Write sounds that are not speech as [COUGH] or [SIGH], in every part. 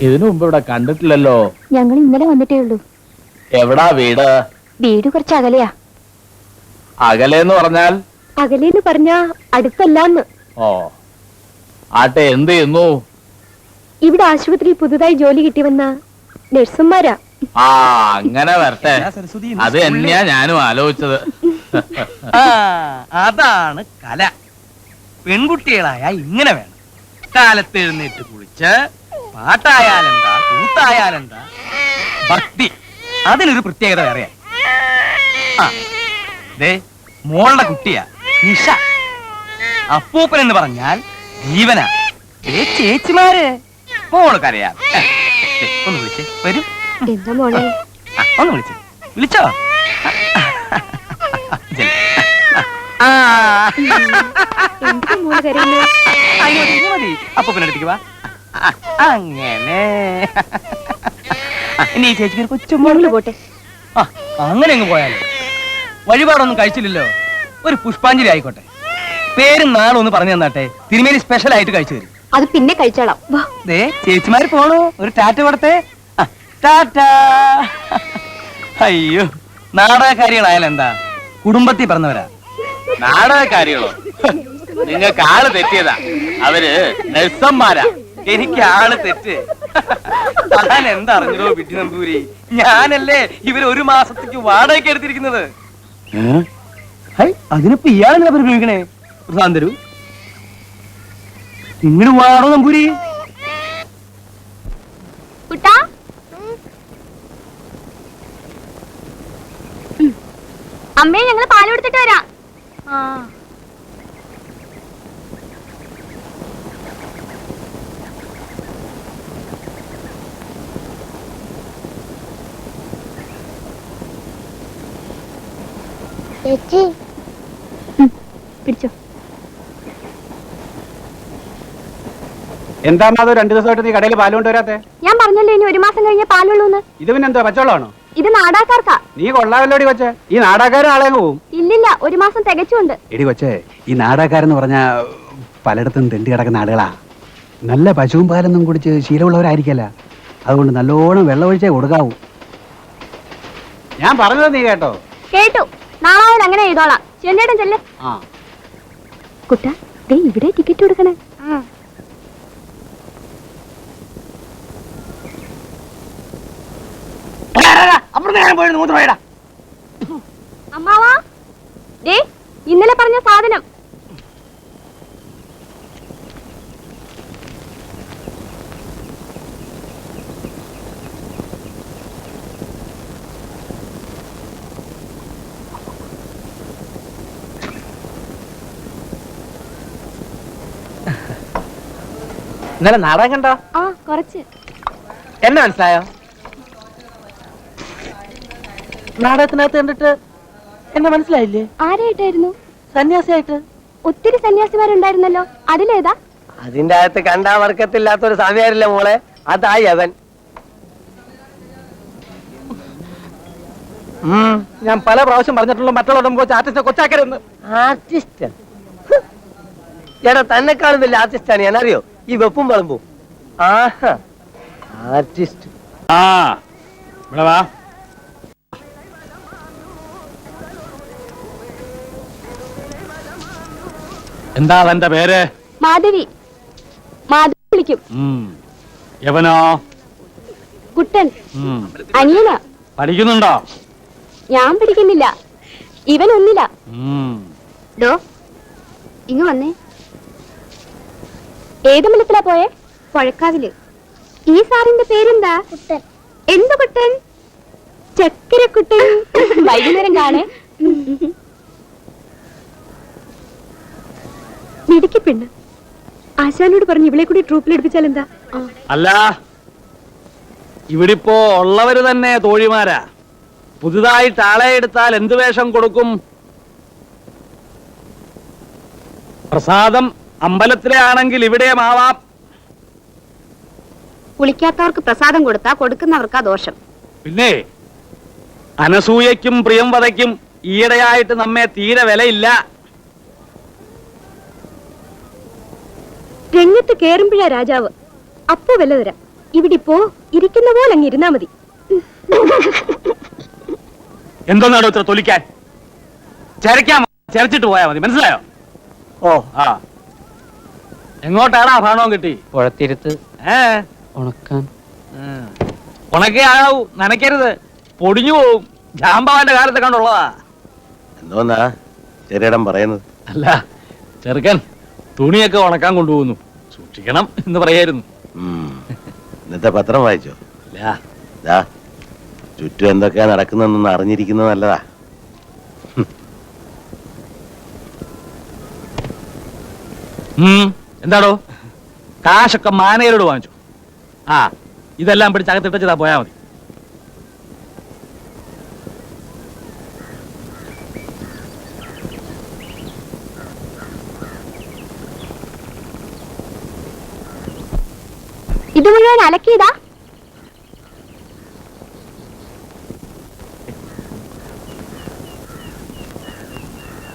ഇതിനു മുമ്പ് ഇവിടെ കണ്ടിട്ടില്ലല്ലോ. ഞങ്ങൾ ഇന്നലെ വന്നിട്ടേ ഉള്ളൂ. എവിടാ വീട്? വീട് കുറച്ച് അകലെയാ. എന്ന് പറഞ്ഞാൽ? അകലെന്ന് പറഞ്ഞാ അടുത്തല്ലാന്ന്. ഓ ആട്ടെ എന്ത് ചെയ്യുന്നു? ഇവിടെ ആശുപത്രിയിൽ പുതുതായി ജോലി കിട്ടി വന്ന നഴ്സുമാരാ. ആ അങ്ങനെ വരട്ടെ. അത് തന്നെയാ ഞാനും ആലോചിച്ചത്. [LAUGHS] ആ അതാണ് കല. പെൺകുട്ടികളായ ഇങ്ങനെ വേണം. കാലത്ത് എഴുന്നേറ്റ് കുളിച്ച് പാട്ടായാലെന്താ കൂത്തായാലെന്താ ഭക്തി അതിനൊരു പ്രത്യേകത വേറെ ആ ദേ മോളുടെ കുട്ടിയാ നിഷ. അപ്പൂപ്പൻ എന്ന് പറഞ്ഞാൽ ജീവനാ. ചേച്ചിമാര് മോൾ കരയാ. ഒന്ന് വിളിച്ചേ വരും. എന്താ മോളെ? ആ, ഒന്ന് വിളിച്ചേ. വിളിച്ചോ? ചെല്ല്. ആ. എന്താ മോൾ കരയുന്നത് അങ്ങോട്ട് ഇനി മതി. അപ്പൊ അടുത്തേക്ക് വാ. ആ, അങ്ങനെ. [LAUGHS] ഇനി ഈ ചേച്ചിക്ക് ഒരു കൊച്ചുമോൾ പോട്ടെ. ആ അങ്ങനെ അങ്ങ് പോയാലോ. വഴിപാടൊന്നും കഴിച്ചില്ലല്ലോ. ഒരു പുഷ്പാഞ്ജലി ആയിക്കോട്ടെ. പേരും നാളും ഒന്ന് പറഞ്ഞു തന്നാട്ടെ. തിരുമേനി സ്പെഷ്യൽ ആയിട്ട് കഴിച്ചു തരും. അത് പിന്നെ കഴിച്ചോളാം. വാ. ദേ ചേച്ചിമാര് പോണോ. ഒരു ടാറ്റ കൊടുത്തേ. ആ, ടാറ്റ. അയ്യോ നാടകക്കാരികളായാലും എന്താ? കുടുംബത്തിൽ പറഞ്ഞവരാ. നാടകക്കാരികളോ? നിങ്ങൾക്ക് ആൾ തെറ്റിയതാ. അവർ നഴ്സന്മാരാ. എനിക്ക് ആൾ തെറ്റ്. അതാൻ എന്താ അറിഞ്ഞോ വിട്ടി നമ്പൂരി? ഞാനല്ലേ ഇവർ ഒരു മാസത്തേക്ക് വാടകയ്ക്ക് എടുത്തിരിക്കുന്നത്? അതിനിപ്പോ ഇയാളെന്താ പരിഗണിക്കണേ പ്രസാദം തരൂ. ഇങ്ങോട്ട് വാടോ നമ്പൂരി. കുട്ടാ? അമ്മേ ഞങ്ങൾ പാൽ കൊടുത്തിട്ട് വരാം. ചേച്ചി. പിടിച്ചോ. എന്താ മാധവ് രണ്ടു ദിവസമായിട്ട് നീ കടയിൽ പാൽ കൊണ്ടുവരാത്തെ? ഞാൻ പറഞ്ഞല്ലോ ഇനി ഒരു മാസം കഴിഞ്ഞ പാലുള്ളൂന്ന്. ഇത് പിന്നെ എന്തോ പച്ചവെള്ളമാണോ? ഇത് നാടാക്കാർക്കാ. നീ കൊള്ളാവല്ലോടി കൊച്ചേ. ഈ നാടാക്കാരൻ ആളെ പോവും. ഇല്ലില്ല ഒരു മാസം തികച്ചുണ്ട് എടി കൊച്ചേ ഈ നാടാക്കാരെന്ന് പറഞ്ഞ പലയിടത്തും തെണ്ടി കിടക്കുന്ന ആളുകളാ. നല്ല പശുവും പാലൊന്നും കുടിച്ച് ശീലമുള്ളവരായിരിക്കല്ല. അതുകൊണ്ട് നല്ലോണം വെള്ളമൊഴിച്ചേ കൊടുക്കാവൂ. ഞാൻ പറഞ്ഞത് നീ കേട്ടോ. കേട്ടു. നാളെ അങ്ങനെ ചെയ്തോളാം ചെല്ലേടൻ ചെല്ലേ. ആ. കുട്ട ദേ ഇവിടെ ടിക്കറ്റ് കൊടുക്കണേ. അമ്മാവാ? ദേ ഇന്നലെ പറഞ്ഞ സാധനം. ഇന്നലെ നാടകം കണ്ടോ? ആ കുറച്ച്. എന്നെ മനസ്സിലായോ? നാടകത്തിനകത്ത് കണ്ടിട്ട് എന്നെ മനസ്സിലായില്ലേ? ആരായിട്ടായിരുന്നു? സന്യാസിയായിട്ട്. ഒത്തിരി സന്യാസിമാരുണ്ടായിരുന്നല്ലോ. അതിലേതാ? അതിന്റെ അകത്ത് കണ്ടാ വർക്കത്തില്ലാത്തൊരു സമയമില്ല മോളെ? അതായി അവൻ. ഞാൻ പല പ്രാവശ്യം പറഞ്ഞിട്ടുള്ള മറ്റുള്ള പോയി ആർട്ടിസ്റ്റ് കൊച്ചാക്കരുന്ന് ആർട്ടിസ്റ്റ്? എടാ തന്നെക്കാളും വലിയ ആർട്ടിസ്റ്റാണ് ഞാൻ അറിയോ? ഈ വെപ്പും വളമ്പും. ആഹാ ആർട്ടിസ്റ്റ്. ആ ഇവിടെ വാ. എന്താ തന്റെ പേര്? മാധവി. മാധവി വിളിക്കും. എവനോ? യവനോ കുട്ടൻ. അനിയനാ. പഠിക്കുന്നുണ്ടോ? ഞാൻ പഠിക്കുന്നില്ല. ഇവൻ ഒന്നില്ല. ഡോ ഇങ്ങ് വന്നേ. ഏത് മലത്തിലാ പോയെ? പുഴക്കാവിൽ ഈ സാറിന്റെ പേരെന്താ? കുട്ടൻ. എന്ത് കുട്ടൻ? ചക്കരക്കുട്ടൻ. വൈകുന്നേരം കാണേ. മിടുക്കി പെണ്ണ്. ആശാനോട് പറഞ്ഞ് ഇവളെ കൂടി ട്രൂപ്പിൽ എടുപ്പിച്ചാൽ എന്താ? അല്ല ഇവിടിപ്പോ ഉള്ളവര് തന്നെ തോഴിമാരാ. പുതുതായിട്ട് ആളെ എടുത്താൽ എന്ത് വേഷം കൊടുക്കും? പ്രസാദം അമ്പലത്തിലെ ആണെങ്കിൽ ഇവിടെ ആവാം കുളിക്കാത്തവർക്ക് പ്രസാദം കൊടുത്താ കൊടുക്കുന്നവർക്കാ ദോഷം. പിന്നെ അനസൂയയ്ക്കും പ്രിയംവതയ്ക്കും ഈയിടെയായിട്ട് നമ്മെ തീരെ വിലയില്ല. രംഗത്ത് കേറുമ്പോഴാ രാജാവ്. അപ്പോ വില തരാം. ഇവിടെ ഇപ്പോ ഇരിക്കുന്ന പോലെ അങ്ങ് ഇരുന്നാ മതി. എന്തോന്നാണോ ഇത്ര തൊലിക്കാൻ? ചരക്കാൻ ചരച്ചിട്ട് പോയാ മതി. മനസ്സിലായോ? ഓ. ആ. എങ്ങോട്ടാടാ ഭാണവും കിട്ടി? പുഴത്തിരുത്ത് ഏ? ഉണക്കാൻ. ഉണക്കേ ആവൂ നനയ്ക്കരുത്. പൊടിഞ്ഞു പോവും. ജാമ്പാവന്റെ കാലത്ത് കണ്ടുള്ളതാ. എന്തോന്നാ ചെറിയടം പറയുന്നത്? അല്ല ചെറുക്കൻ തുണിയൊക്കെ ഉണക്കാൻ കൊണ്ടുപോകുന്നു. സൂക്ഷിക്കണം എന്ന് പറയായിരുന്നു. ഇന്നത്തെ പത്രം വായിച്ചോ? അല്ല ദാ ചുറ്റും എന്തൊക്കെയാ നടക്കുന്നതെന്ന് അറിഞ്ഞിരിക്കുന്നത് നല്ലതാ. ഉം, എന്താടോ? കാശൊക്കെ മാനേജരോട് വാങ്ങിച്ചു. ആ ഇതെല്ലാം പിടിച്ച് അകത്തിട്ടതാ പോയാ മതി. ഇത് മുഴുവൻ അലക്കിയതാ?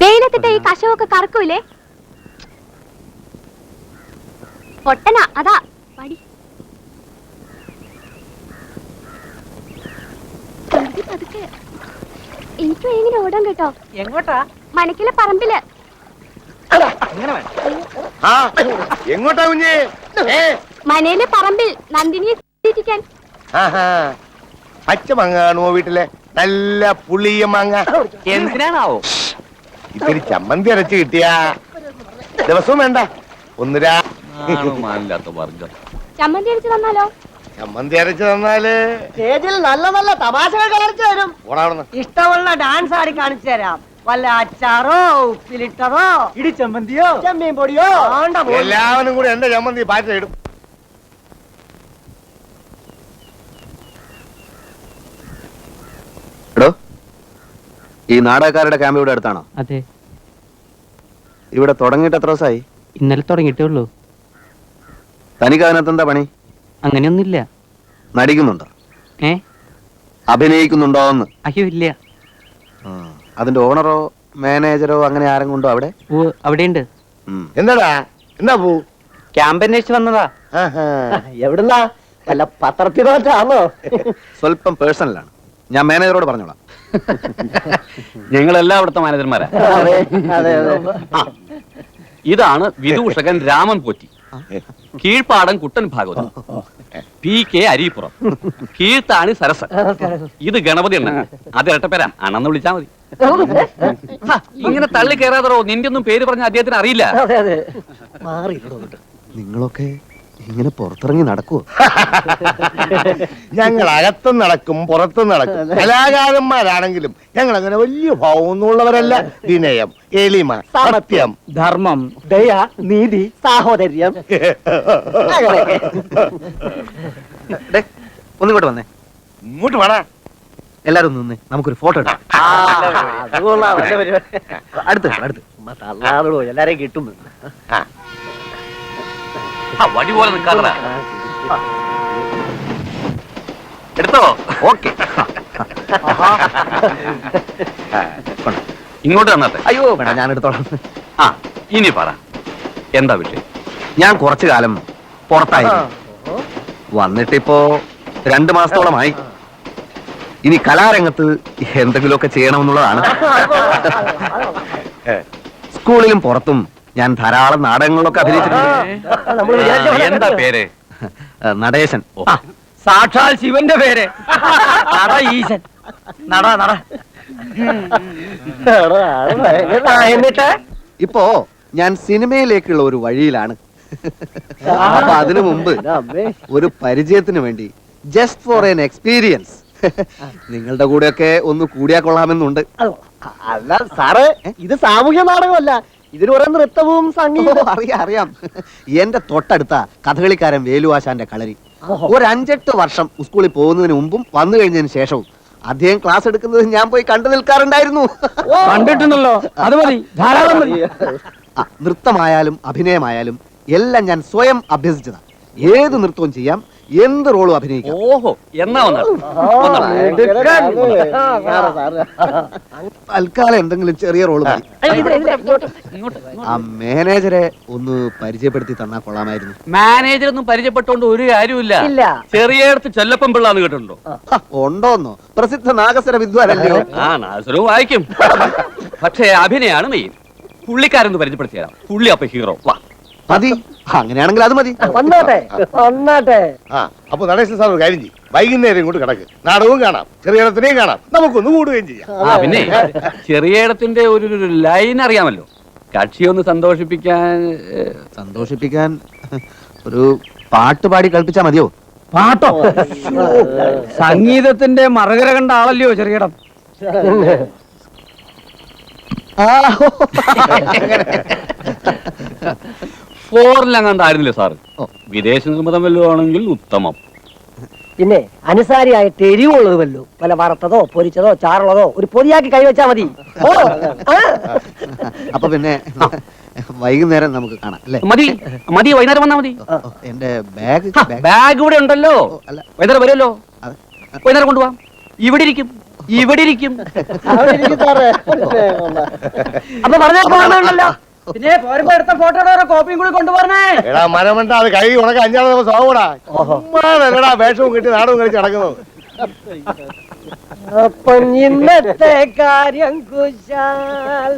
വെയിലത്തിട്ട് ഈ കശവൊക്കെ കറക്കൂലേ? പൊട്ടന അതാ. പടി. പതുക്കെ. എനിക്ക് എങ്ങനെ ഓടാൻ കേട്ടോ. എങ്ങോട്ടാ? മനക്കിലെ പറമ്പിൽ. ആ എങ്ങോട്ടാ കുഞ്ഞേ? ഏ? മനയിലെ പറമ്പിൽ നന്ദിനിയെ ഇരിക്കാൻ ആഹാ പച്ച മാങ്ങ കാണുമോ വീട്ടിലെ? നല്ല പുളിയ മാങ്ങ. എന്തിനാണാവോ? ഇത്തിരി ചമ്മന്തി അരച്ച് കിട്ടിയാ. ദിവസവും വേണ്ട. ഒന്നുരാ ചമ്മന്തി അടിച്ചു തന്നാലോ? ചമ്മന്തി അരച്ച് തന്നാൽ? സ്റ്റേജിൽ നല്ല നല്ല തമാശകൾ കളിച്ചു തരും ഇഷ്ടമുള്ള ഡാൻസ് ആടി കാണിച്ചു തരാം. വല്ല അച്ചാറോ ഉപ്പിലിട്ടതോ ഇടിച്ചമ്മന്തിയോ ചെമ്മീൻ പൊടിയോ എല്ലാവരും കൂടി എന്റെ ചമ്മന്തി പാറ്റിടും എടോ ഈ നാടകക്കാരുടെ ക്യാമ്പ് ഇവിടെ അടുത്താണോ? അതെ. ഇവിടെ തുടങ്ങിയിട്ട് എത്ര ദിവസമായി? ഇന്നലെ തുടങ്ങിയിട്ടേ ഉള്ളൂ. തനിക്ക് അതിനകത്ത് എന്താ പണി? അങ്ങനെയൊന്നുമില്ല. നടിക്കുന്നുണ്ടോ? ഏ? അഭിനയിക്കുന്നുണ്ടോ എന്ന് അയ്യോ ഇല്ല. അതിന്റെ ഓണറോ മാനേജറോ അങ്ങനെ ആരെങ്കിലും ഉണ്ടോ അവിടെ? ഓ അവിടെയുണ്ട്. എന്താടാ? എന്താ പോ? ക്യാമ്പ് അന്വേഷിച്ച് വന്നതാ. ആഹാ. എവിടുന്നാ? വല്ല പത്രത്തിനോട്ടാണോ സ്വല്പം പേഴ്സണലാണ്. ഞാൻ മാനേജറോട് പറഞ്ഞോളാം. ഞങ്ങളെല്ലാം അവിടുത്തെ മാനേജർമാരാ. അതെ അതെ അതെ. ഇതാണ് വിദൂഷകൻ Raman Potti. [LAUGHS] കീഴ്പ്പാടൻ Kuttan Bhagavatam. P K Arippuram. കീഴ്ത്താണി Sarasan. ഇത് ഗണപതി അണ്ണൻ. അത് ഇരട്ടപ്പേരാ. അണന്ന് വിളിച്ചാ മതി. ഹ, ഇങ്ങനെ തള്ളി കയറാതറോ നിന്റെ ഒന്നും പേര് പറഞ്ഞ അദ്ദേഹത്തിന് അറിയില്ല. നിങ്ങളൊക്കെ ഇങ്ങനെ പുറത്തിറങ്ങി നടക്കൂ ഞങ്ങൾ അകത്തും നടക്കും പുറത്തും നടക്കും. കലാകാരന്മാരാണെങ്കിലും ഞങ്ങൾ അങ്ങനെ വലിയ ഭാവമൊന്നുമുള്ളവരല്ല. വിനയം എളിമ സത്യം. ധർമ്മം ദയ നീതി സാഹോദര്യം. ഒന്നിങ്ങോട്ട് വന്നേ. ഇങ്ങോട്ട് വേണ എല്ലാരും ഒന്ന് നിന്നേ. നമുക്കൊരു ഫോട്ടോ എടുക്കാം. അടുത്ത് അടുത്ത്. എല്ലാരെയും കിട്ടും. വടി പോലെ എടുത്തോ? ഓക്കെ. ഇങ്ങോട്ട് തന്നെ അയ്യോ വേണ്ട ഞാൻ എടുത്തോളാം. ആ ഇനി പറ. എന്താ വിഷയം? ഞാൻ കുറച്ചു കാലം പുറത്തായിരുന്നു. വന്നിട്ടിപ്പോ രണ്ടു മാസത്തോളമായി. ഇനി കലാരംഗത്ത് എന്തെങ്കിലുമൊക്കെ ചെയ്യണമെന്നുള്ളതാണ്. സ്കൂളിലും പുറത്തും ഞാൻ ധാരാളം നാടകങ്ങളിലൊക്കെ അഭിനയിച്ചിട്ടുണ്ട്. എന്താ പേര്? നടേശൻ. ആ, സാക്ഷാൽ ശിവന്റെ പേര്. നട ഈശൻ. നട നട. എന്നിട്ട്? ഇപ്പോ ഞാൻ സിനിമയിലേക്കുള്ള ഒരു വഴിയിലാണ്. അപ്പൊ അതിനു മുമ്പ് ഒരു പരിചയത്തിന് വേണ്ടി ജസ്റ്റ് ഫോർ എൻ എക്സ്പീരിയൻസ് നിങ്ങളുടെ കൂടെയൊക്കെ ഒന്ന് കൂടിയാ കൊള്ളാമെന്നുണ്ട്. അല്ല സാറേ ഇത് സാമൂഹ്യ നാടകമല്ല. ഇതിന് കുറെ നൃത്തവും സംഗീതവും. അറിയാം അറിയാം. എന്റെ തൊട്ടടുത്ത കഥകളിക്കാരൻ വേലുവാശാന്റെ കളരി. ഒരു അഞ്ചെട്ട് വർഷം സ്കൂളിൽ പോകുന്നതിന് മുമ്പും വന്നു കഴിഞ്ഞതിന് ശേഷവും അദ്ദേഹം ക്ലാസ് എടുക്കുന്നത് ഞാൻ പോയി കണ്ടു നിൽക്കാറുണ്ടായിരുന്നു. കണ്ടിട്ടുണ്ടല്ലോ. അത് മതി. ധാരാളം മതി. ആ, നൃത്തമായാലും അഭിനയമായാലും എല്ലാം ഞാൻ സ്വയം അഭ്യസിച്ചതാ. ഏത് നൃത്തവും ചെയ്യാം എന്ത് റോളും അഭിനയിക്കാം. ഓഹോ എന്നാ. തൽക്കാലം എന്തെങ്കിലും ചെറിയ റോൾ മതി. ആ മാനേജരെ ഒന്ന് പരിചയപ്പെടുത്തി തന്നാ കൊള്ളാമായിരുന്നു. മാനേജർ ഒന്നും പരിചയപ്പെട്ടോണ്ട് ഒരു കാര്യമില്ല ഇല്ല. ചെറിയടത്ത് ചൊല്ലപ്പം പിള്ളാന്ന് കേട്ടിട്ടുണ്ടോ? ഉണ്ടോന്നോ? പ്രസിദ്ധ നാഗസ്വര വിദ്വാനല്ലോ ആ നാഗസ്വരവും വായിക്കും. പക്ഷേ അഭിനയാണ് മെയിൻ പുള്ളിക്കാരൊന്ന് പരിചയപ്പെടുത്തി തരാം പുള്ളി അപ്പൊ ഹീറോ വാ. മതി. അങ്ങനെയാണെങ്കിൽ അത് മതി. വന്നോട്ടെ വന്നാട്ടെ. ആ അപ്പൊ നടേശൻ സാർ ഒരു കാര്യം ചെയ്യും. വൈകുന്നേരം ഇങ്ങോട്ട് കിടക്ക്. നാടകവും കാണാം. ചെറിയ ഇടത്തിനെയും കാണാം. നമുക്കൊന്ന് കൂടുകയും ചെയ്യാം. ആ പിന്നെ ചെറിയ ഇടത്തിന്റെ ഒരു ലൈൻ അറിയാമല്ലോ. കക്ഷിയെ ഒന്ന് സന്തോഷിപ്പിക്കാൻ ഏ, സന്തോഷിപ്പിക്കാൻ ഒരു പാട്ട് പാടി കളിപ്പിച്ചാ മതിയോ? പാട്ടോ? സംഗീതത്തിന്റെ മറുകര കണ്ട ആളല്ലയോ ചെറിയടം [LAUGHS] ഫോറിലങ്ങാണ്ടായിരുന്നില്ലേ സാർ? വിദേശ നിർമ്മിതം വല്ലതും ആണെങ്കിൽ ഉത്തമം. പിന്നെ അനുസാരിയായിട്ട് എരിവുള്ളത് വല്ലോ. പല വറുത്തതോ പൊരിച്ചതോ ചാറുള്ളതോ ഒരു പൊതിയാക്കി കൈവച്ചാ മതി. ഓ ആ. അപ്പൊ പിന്നെ വൈകുന്നേരം നമുക്ക് കാണാം അല്ലേ? മതി മതി വൈകുന്നേരം വന്നാ മതി. ഓ, എന്റെ ബാഗ് ബാഗ്. ബാഗ് ഇവിടെ ഉണ്ടല്ലോ. അല്ല. വൈകുന്നേരം വരുമല്ലോ. അതെ. വൈകുന്നേരം കൊണ്ടുപോവാം ഇവിടെ ഇരിക്കും ഇവിടെ ഇരിക്കും. അപ്പൊ പറഞ്ഞേക്കോണ്ടല്ലോ പിന്നെ പോരുമ്പോ എടുത്ത ഫോട്ടോയുടെ കോപ്പിയും കൂടി കൊണ്ടുപോരണേ. എടാ മരമണ്ട അത് കൈ ഉണക്ക അഞ്ചാറ് ദിവസം ആവൂടാ. വേഷവും കിട്ടി നാടും കളിച്ച് നടക്കുന്നത് അപ്പം ഇന്നത്തെ കാര്യം കുശാൽ.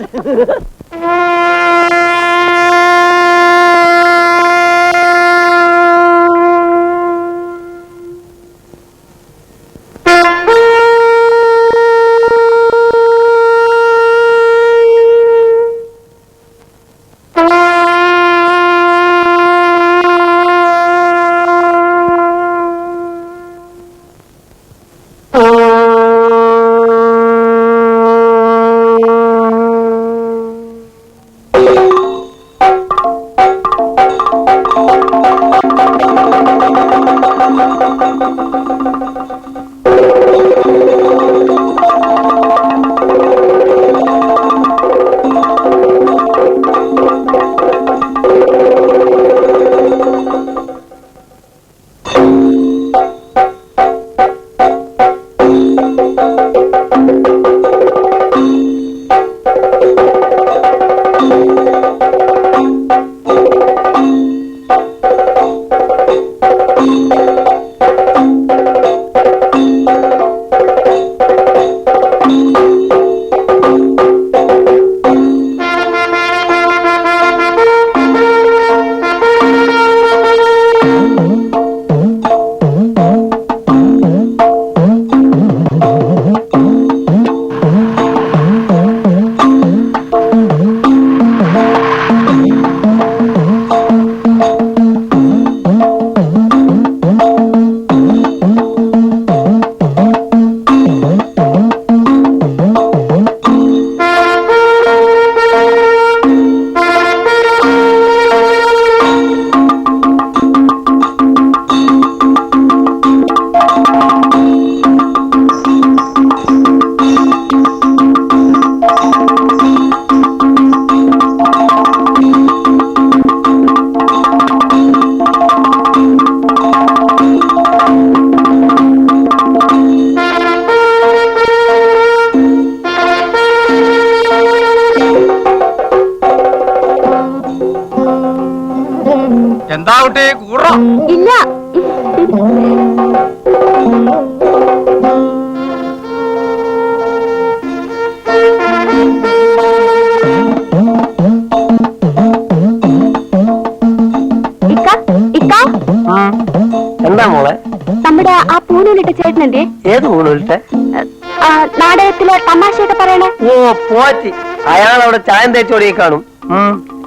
പോറ്റി. അയാൾ അവിടെ ചായം തേച്ചോടി കാണും.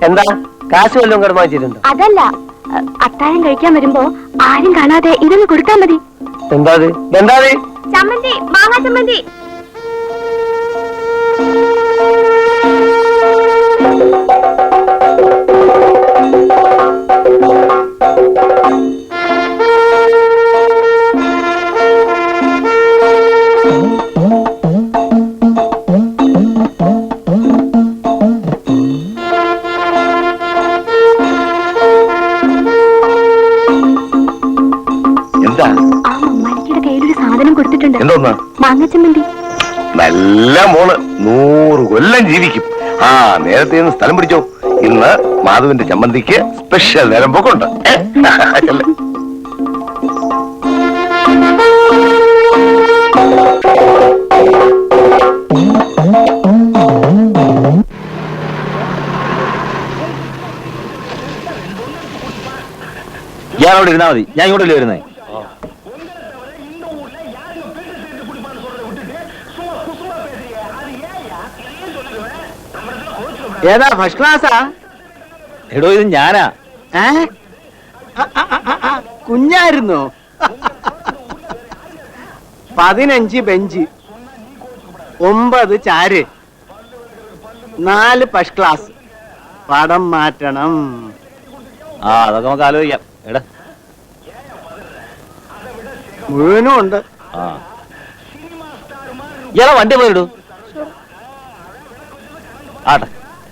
എന്താ? കാശ് വല്ലതും കടന്നു വാങ്ങിച്ചിട്ടുണ്ടോ? അതല്ല അത്താഴം കഴിക്കാൻ വരുമ്പോ ആരും കാണാതെ ഇതൊന്ന് കൊടുത്താ മതി. എന്താ എന്താ ചമ്മന്തി മാങ്ങാ ചമ്മന്തി. പിടിച്ചോ. ഇന്ന് മാധവന്റെ ചമ്മന്തിക്ക് സ്പെഷ്യൽ നേരം പോക്കുണ്ട്? ഞാൻ അവിടെ ഇരുന്നാ മതി. ഞാൻ ഇങ്ങോട്ടല്ലേ വരുന്നേ. ഏതാ ഫസ്റ്റ് ക്ലാസ്സാ എടോ ഇത് ഞാനാ. ഏ? ആ, ആ, ആ, ആ, കുഞ്ഞായിരുന്നോ. പതിനഞ്ച് ബെഞ്ച് ഒമ്പത് ചാര് നാല് ഫസ്റ്റ് ക്ലാസ് പടം മാറ്റണം. ആ അതൊക്കെ നമുക്ക് ആലോചിക്കാം. എടാ. മുഴുവനും ഉണ്ട്. ആ. ഇയാളെ വണ്ടി പോയിടൂ. ആട്ടെ.